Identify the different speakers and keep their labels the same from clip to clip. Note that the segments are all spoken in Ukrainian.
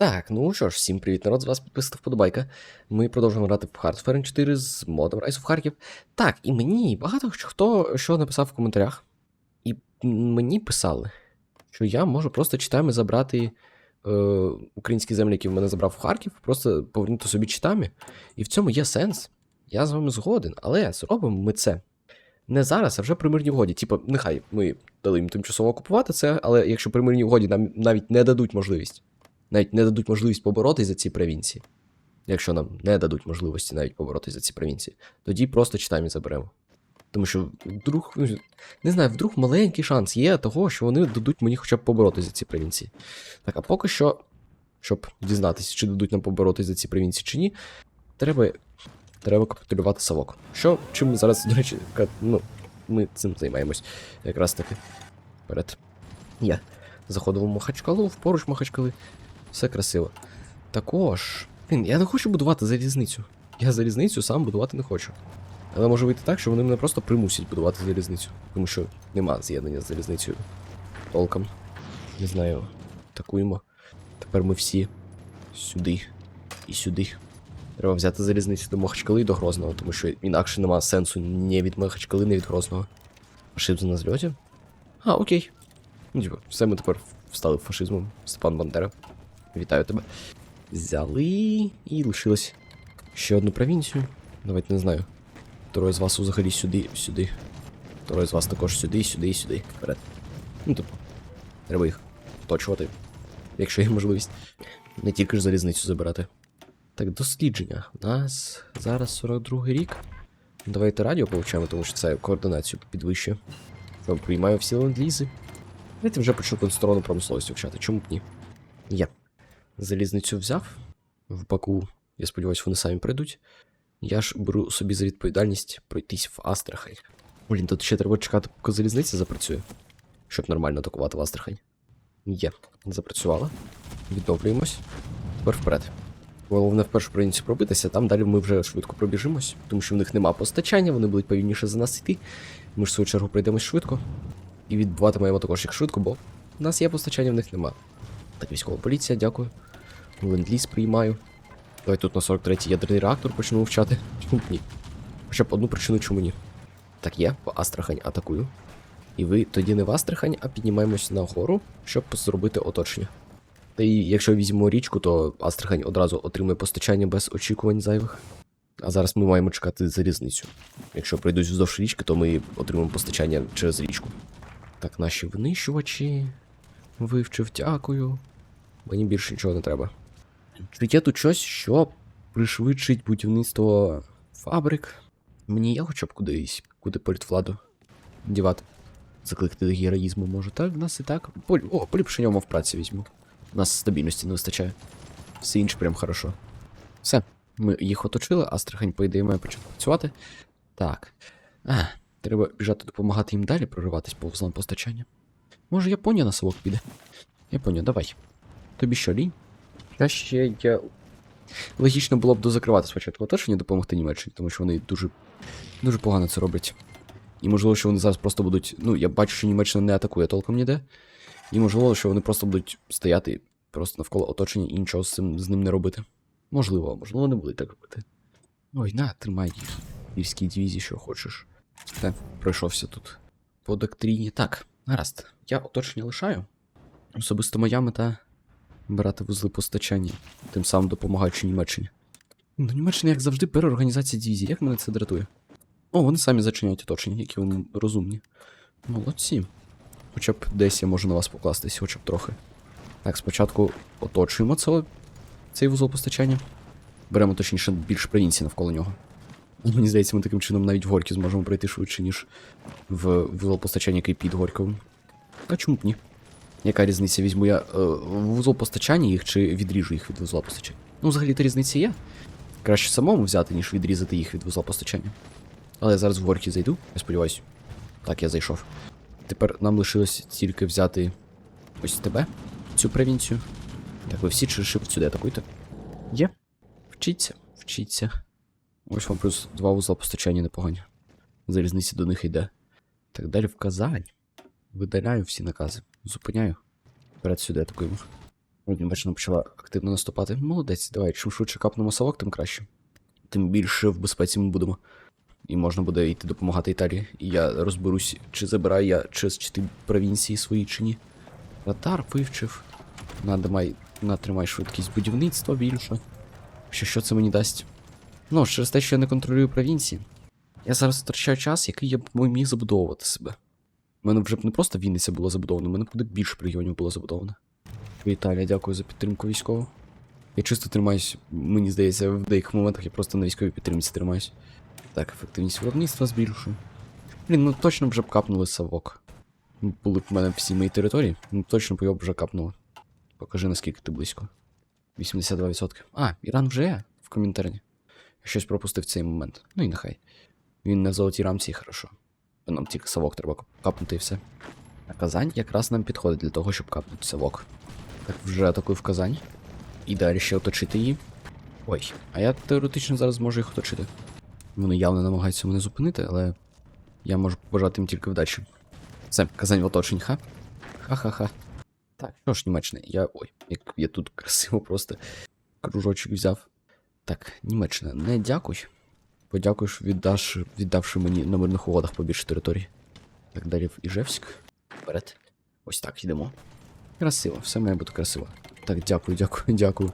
Speaker 1: Так, ну що ж, всім привіт, народ, з вас підписана вподобайка. Ми продовжуємо грати в Heartfire 4 з модом Rise of Харків. Так, і мені багато хто що написав в коментарях. І мені писали, що я можу просто читами забрати е, українські землі, які в мене забрав в Харків, просто повернути собі читами. І в цьому є сенс. Я з вами згоден, але зробимо ми це. Не зараз, а вже при мирній угоді. Типу, нехай ми дали їм тимчасово окупувати це, але якщо при мирній угоді нам навіть не дадуть можливість навіть не дадуть можливість поборотись за ці провінції. Якщо нам не дадуть можливості навіть поборотись за ці провінції, тоді просто читами заберемо. Тому що вдруг, ну, не знаю, вдруг маленький шанс є того, що вони дадуть мені хоча б поборотись за ці провінції. Так, а поки що, щоб дізнатися, чи дадуть нам поборотись за ці провінції чи ні, треба, треба капітулювати совок. Що, чим ми зараз, до речі, ну, ми цим займаємось якраз таки. Вперед. Я заходив у Махачкалу, поруч Махачкали. Все красиво. Також. Блін, я не хочу будувати залізницю. Я залізницю сам будувати не хочу. Але може вийти так, що вони мене просто примусять будувати залізницю. Тому що нема з'єднання з залізницею. Толком. Не знаю. Атакуємо. Тепер ми всі сюди і сюди. Треба взяти залізницю до Махачкали і до Грозного, тому що інакше нема сенсу ні від Махачкали, ні від Грозного. Фашизм на зльоті? А, окей. Ну, типу, все ми тепер встали фашизмом. Степан Бандера. Вітаю тебе. Взяли і лишилось ще одну провінцію. Давайте не знаю. Троє з вас взагалі сюди, сюди. Троє з вас також сюди, сюди і сюди. Вперед. Ну, тобто, треба їх точувати, якщо є можливість. Не тільки ж залізницю забирати. Так, дослідження. У нас зараз 42-й рік. Давайте радіо повчаємо, тому що це координацію підвищує. Приймаю всі ленд-лізи. Давайте вже почну конструктивну промисловість вивчати. Чому б ні? Є. Залізницю взяв. В Баку, я сподіваюся, вони самі прийдуть. Я ж беру собі за відповідальність пройтись в Астрахань. Блін, тут ще треба чекати, поки залізниця запрацює, щоб нормально атакувати в Астрахань. Є, запрацювала. Відновлюємось. Тепер вперед. Головне в першу провінцію пробитися, там далі ми вже швидко пробіжимось, тому що в них нема постачання, вони будуть повільніше за нас йти. Ми ж в свою чергу пройдемось швидко. І відбуватимемо також їх швидко, бо в нас є постачання, в них нема. Так, військова поліція, дякую. Ленд-ліз приймаю. Давай тут на 43-й ядерний реактор почну вивчати. Чому ні? Хоча б одну причину, чому ні. Так, я в Астрахань атакую. І ви тоді не в Астрахань, а піднімаємось на гору, щоб зробити оточення. Та і якщо візьмемо річку, то Астрахань одразу отримує постачання без очікувань зайвих. А зараз ми маємо чекати залізницю. Якщо пройдуть вздовж річки, то ми отримаємо постачання через річку. Так, наші винищувачі. Вивчив, дякую. Мені більше нічого не треба. Чи є тут щось, що пришвидшить будівництво фабрик? Мені є хоча б кудись, куди перед владу дівати. Закликати до героїзму може. Так, в нас і так. Поль... О, поліпшення умов праці візьму. У нас стабільності не вистачає. Все інше прям хорошо. Все, ми їх оточили, Астрахань, по ідеї, має почати працювати. Так. А, треба біжати допомагати їм далі прориватись по вузлам постачання. Може, Японія на совок піде? Японія, давай. Тобі що, лінь? Я ще я. Логічно було б дозакривати спочатку оточення, допомогти Німеччині, тому що вони дуже дуже погано це роблять. І можливо, що вони зараз просто будуть. Ну, я бачу, що Німеччина не атакує толком ніде. І можливо, що вони просто будуть стояти просто навколо оточення і нічого з цим з ним не робити. Можливо, можливо, не будуть так робити. Ой, на, тримай їх. Львівській дивізії, що хочеш. Все, пройшовся тут. По доктріні. Так, гаразд. Я оточення лишаю. Особисто моя мета брати вузли постачання, тим самим допомагаючи Німеччині. Ну, Німеччина, як завжди, переорганізація дивізії. Як мене це дратує? О, вони самі зачиняють оточення, які вони розумні. Молодці. Хоча б десь я можу на вас покластись, хоча б трохи. Так, спочатку оточуємо це, цей вузол постачання. Беремо точніше більше провінцій навколо нього. Мені здається, ми таким чином навіть в Горьків зможемо пройти швидше, ніж в вузол постачання, який під Горьковим. А чому б ні? Яка різниця? Візьму я е, вузол постачання їх чи відріжу їх від вузла постачання? Ну, взагалі-то різниця є. Краще самому взяти, ніж відрізати їх від вузла постачання. Але я зараз в Горьків зайду, я сподіваюся. Так, я зайшов. Тепер нам лишилось тільки взяти ось тебе, цю провінцію. Так, ви всі шип сюди атакуйте. Є. Вчіться, вчіться. Ось вам плюс два вузла постачання непогані. Залізниця до них йде. Так далі в Казань. Видаляю всі накази. Зупиняю. Вперед сюди атакуємо. Німеччина почала активно наступати. Молодець, давай, чим швидше капнемо совок, тим краще. Тим більше в безпеці ми будемо. І можна буде йти допомагати Італії. І я розберусь, чи забираю я чисті провінції свої чи ні. Радар вивчив. Надимай, натримай швидкість будівництва більше. Що що це мені дасть? Ну, через те, що я не контролюю провінції. Я зараз втрачаю час, який я б міг забудовувати себе. У мене вже б не просто Вінниця була забудована, у мене буде більше регіонів було забудовано. Італія, дякую за підтримку військову. Я чисто тримаюсь, мені здається, в деяких моментах я просто на військовій підтримці тримаюсь. Так, ефективність виробництва збільшую. Блін, ну точно вже б капнули совок. Були б в мене всі мої території, ну точно б його вже капнули. Покажи, наскільки ти близько. 82%. А, Іран вже є в коментарі. Я щось пропустив цей момент. Ну і нехай. Він в золотій рамці хорошо. Нам тільки совок треба капнути і все. А Казань якраз нам підходить для того, щоб капнути совок. Так вже атакую в Казань. І далі ще оточити її. Ой, а я теоретично зараз можу їх оточити. Вони явно намагаються мене зупинити, але я можу побажати їм тільки вдачі. Все, Казань в оточенні, ха? Ха-ха-ха. Так, що ж, Німеччина, я. Ой, як я тут красиво просто кружочок взяв. Так, Німеччина, не дякуй. Подякуєш, віддаш, віддавши мені на мирних угодах побільше територій. Так, далі в Іжевськ. Вперед. Ось так йдемо. Красиво, все має бути красиво. Так, дякую, дякую, дякую.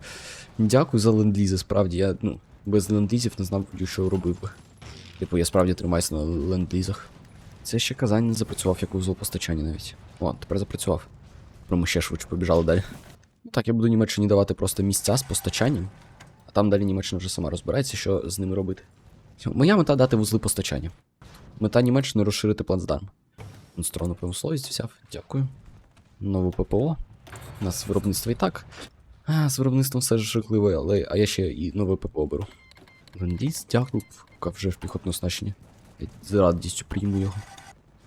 Speaker 1: Дякую за ленд-лізи, справді, я, ну, без ленд-лізів не знав, що робив би. Типу, я справді тримаюся на ленд-лізах. Це ще Казань не запрацював як узол постачання навіть. О, тепер запрацював. Про ми ще швидше побіжали далі. Ну так, я буду Німеччині давати просто місця з постачанням, а там далі Німеччина вже сама розбирається, що з ними робити. Моя мета дати вузли постачання. Мета Німеччини розширити плацдарм. Сторону промисловість взяв, дякую. Нову ППО. У нас виробництво і так. А, з виробництвом все жахливо, але а я ще і нове ППО беру. Лендіс, дякую, вже в піхотне оснащення. Я з радістю прийму його.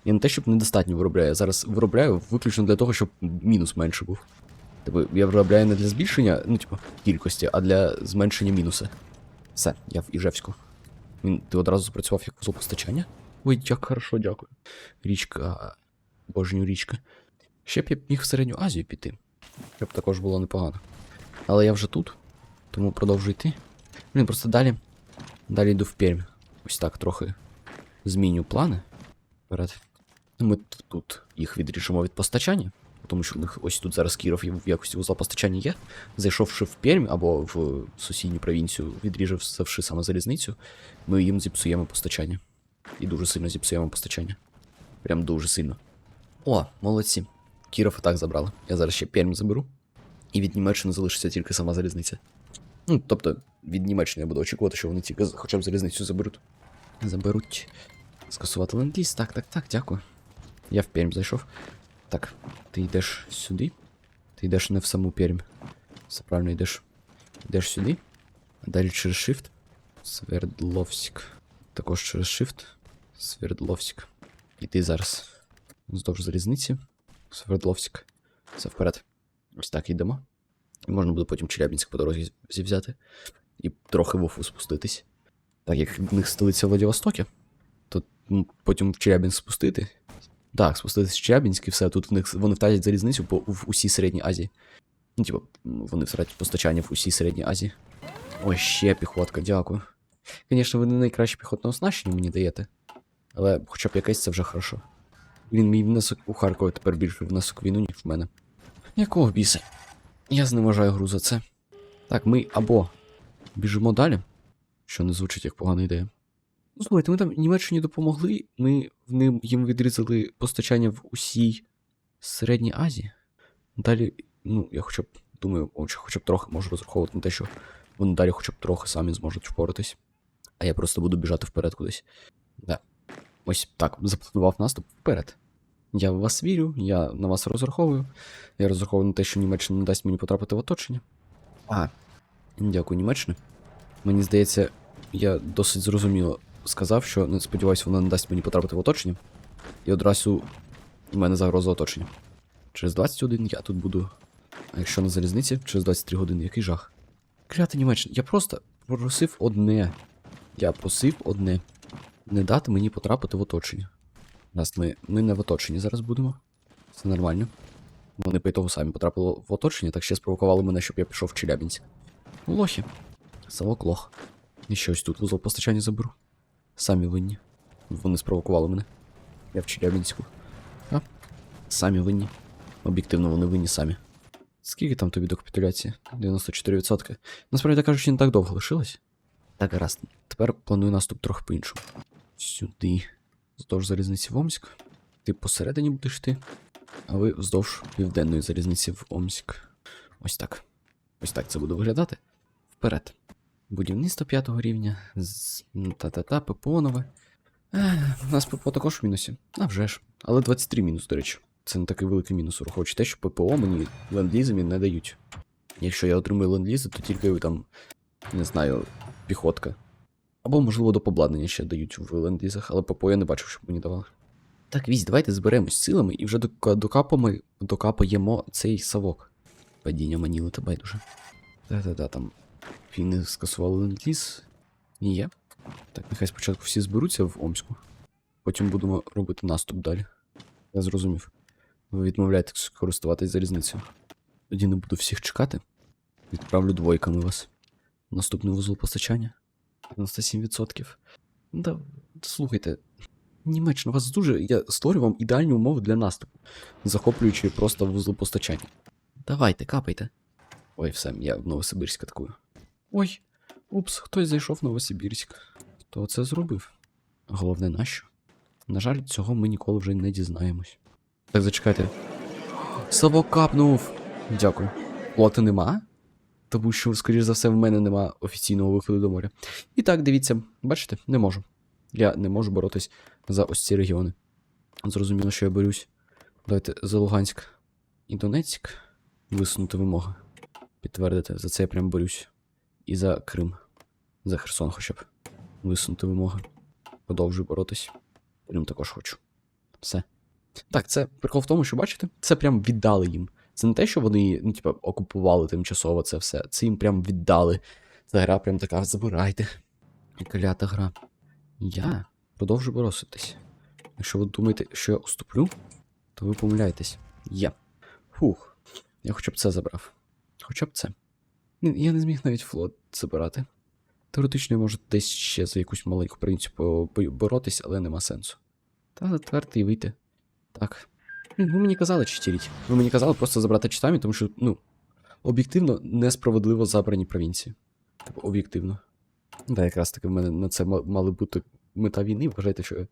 Speaker 1: Я не те, щоб недостатньо виробляю, я зараз виробляю виключно для того, щоб мінус менше був. Тобто я виробляю не для збільшення, ну, типу, кількості, а для зменшення мінуса. Все, я в Іжевську. Він ти одразу запрацював як вузол постачання? Ой, як хорошо, дякую. Річка. Божню річка. Ще б я міг в Середню Азію піти. Щоб також було непогано. Але я вже тут, тому продовжую йти. Блін, просто далі. Далі йду в Пермь. Ось так трохи зміню плани. Вперед. Ми тут їх відріжемо від постачання, тому що у них ось тут зараз Кіров в якості вузла постачання є. Зайшовши в Пермь або в сусідню провінцію, відрізавши саме залізницю, ми їм зіпсуємо постачання. І дуже сильно зіпсуємо постачання. Прям дуже сильно. О, молодці. Кіров і так забрали. Я зараз ще Пермь заберу. І від Німеччини залишиться тільки сама залізниця. Ну, тобто, від Німеччини я буду очікувати, що вони тільки хоча б залізницю заберуть. Заберуть. Скасувати ленд-ліз. Так, так, так, дякую. Я в Пермь зайшов. Так, ти йдеш сюди. Ти йдеш не в саму Пермь. Все правильно йдеш. Йдеш сюди. А далі через Shift. Свердловськ. Також через Shift. Свердловськ. І ти зараз. Вздовж залізниці. Свердловськ. Все вперед. Ось так йдемо. І можна буде потім Челябінськ по дорозі зівзяти. І трохи в Уфу спуститись. Так як в них столиця Владивостокі, то м, потім в Челябінськ спустити. Так, спуститись в Челябінськ і все. Тут в них вони втратять залізницю по в усій Середній Азії. Ну, типу, вони втратять постачання в усій Середній Азії. Ой, ще піхотка, дякую. Звісно, ви не найкраще піхотне оснащення мені даєте. Але хоча б якесь це вже хорошо. Він мій внесок у Харкові тепер більше внесок війну, ніж в мене. Якого біса? Я зневажаю гру за це. Так, ми або біжимо далі, що не звучить як погана ідея. Ну, слухайте, ми там Німеччині допомогли, ми в ним їм відрізали постачання в усій Середній Азії. Далі, ну, я хоча б думаю, хоча б трохи можу розраховувати на те, що вони далі хоча б трохи самі зможуть впоратись. А я просто буду біжати вперед кудись. Да. Ось так, запланував наступ вперед. Я в вас вірю, я на вас розраховую. Я розраховую на те, що Німеччина не дасть мені потрапити в оточення. А, дякую, Німеччина. Мені здається, я досить зрозуміло сказав, що не сподіваюся, вона не дасть мені потрапити в оточення. І одразу в мене загроза оточення. Через 21 я тут буду. А якщо на залізниці, через 23 години, який жах. Клята Німеччина, я просто просив одне. Я просив одне. Не дати мені потрапити в оточення. Раз ми, ми не в оточенні зараз будемо. Все нормально. Вони по того самі потрапили в оточення, так ще спровокували мене, щоб я пішов в Челябінськ. Лохи. Савок лох. І щось тут вузол постачання заберу. Самі винні. Вони спровокували мене. Я в Челябінську. А? Самі винні. Об'єктивно, вони винні самі. Скільки там тобі до капітуляції? 94%. Насправді кажучи, не так довго лишилось. Так, гаразд. Тепер планую наступ трохи по-іншому. Сюди. Вздовж залізниці в Омськ. Ти посередині будеш йти, а ви вздовж південної залізниці в Омськ. Ось так. Ось так це буде виглядати. Вперед. Будівництво п'ятого рівня. З та-та-та, ППО нове. У нас ППО також в мінусі. А вже ж. Але 23 мінус, до речі. Це не такий великий мінус, враховуючи те, що ППО мені ленд-лізами не дають. Якщо я отримую ленд-лізи, то тільки там, не знаю, піхотка. Або, можливо, до побладнання ще дають в ленд-лізах, але ППО я не бачив, щоб мені давали. Так, вісь, давайте зберемось силами і вже дока- докапаємо, докапаємо цей савок. Падіння маніли та байдуже. Та-та-та, там фіни скасували ленд-ліз. Ні, є. Так, нехай спочатку всі зберуться в Омську. Потім будемо робити наступ далі. Я зрозумів. Ви відмовляєтесь користуватись залізницею. Тоді не буду всіх чекати. Відправлю двойками вас. Наступний вузол постачання. 97%. Да, слухайте, Німеччина, вас дуже. Я створю вам ідеальні умови для наступу, захоплюючи просто вузол постачання. Давайте, капайте. Ой, все, я в Новосибирськ атакую. Ой, упс, хтось зайшов в Новосибірськ. Хто це зробив? Головне, нащо? На жаль, цього ми ніколи вже не дізнаємось. Так, зачекайте. Савок капнув! Дякую. Флоти нема? Тому що, скоріш за все, в мене нема офіційного виходу до моря. І так, дивіться, бачите, не можу. Я не можу боротись за ось ці регіони. Зрозуміло, що я борюсь. Давайте за Луганськ і Донецьк висунути вимоги. Підтвердити, за це я прям борюсь. І за Крим. За Херсон хоча б. Висунути вимоги. Продовжую боротись. Крим також хочу. Все. Так, це прикол в тому, що бачите, це прям віддали їм. Це не те, що вони, ну, типа, окупували тимчасово це все. Це їм прям віддали. Ця гра прям така, забирайте. Клята гра. Я продовжу боротись. Якщо ви думаєте, що я уступлю, то ви помиляєтесь. Я. Фух. Я хоча б це забрав. Хоча б це. Я не зміг навіть флот забирати. Теоретично я можу десь ще за якусь маленьку по- боротись, але нема сенсу. Та затверти і вийти. Так. Ви мені казали читіріть. Ви мені казали просто забрати читамі, тому що, ну, об'єктивно несправедливо забрані провінції. Типу, об'єктивно. Да, якраз таки в мене на це ма- мали бути мета війни. Вважаєте, що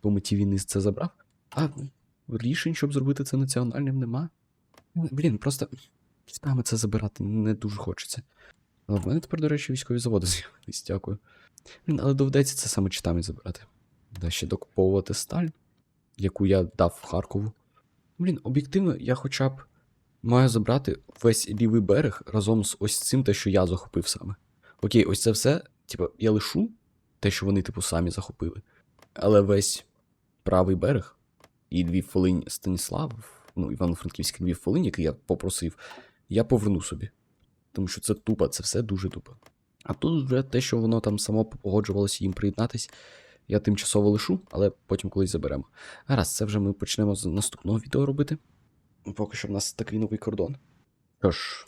Speaker 1: по меті війни це забрав? А рішень, щоб зробити це національним, нема. Блін, просто читами це забирати не дуже хочеться. Але в мене тепер, до речі, військові заводи з'явились, дякую. Блін, але доведеться це саме читами забирати. Да ще докуповувати сталь, яку я дав в Харкову. Блін, об'єктивно, я хоча б маю забрати весь лівий берег разом з ось цим, те, що я захопив саме. Окей, ось це все, типу, я лишу те, що вони, типу, самі захопили. Але весь правий берег і Львів Волинь Станіслав, ну, Івано-Франківський Львів Волинь, який я попросив, я поверну собі. Тому що це тупо, це все дуже тупо. А тут вже те, що воно там само погоджувалося їм приєднатись, я тимчасово лишу, але потім колись заберемо. Гаразд, це вже ми почнемо з наступного відео робити. Поки що в нас такий новий кордон. Що ж,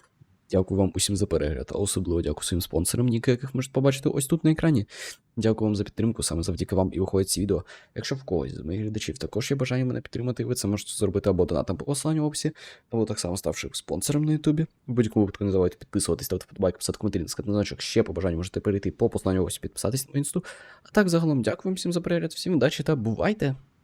Speaker 1: дякую вам усім за перегляд, а особливо дякую своїм спонсорам, ніки яких можете побачити ось тут на екрані. Дякую вам за підтримку, саме завдяки вам і виходять ці відео. Якщо в когось з моїх глядачів також є бажання мене підтримати, ви це можете зробити або донатом по посиланню в описі, або так само ставши спонсором на Ютубі. Будь-якому випадку не забувайте підписуватись, ставити подобайки, писати коментарі, на значок. Ще по бажанню можете перейти по посиланню в описі, підписатись на інсту. А так загалом дякую вам всім за перегляд, всім удачі та бувайте!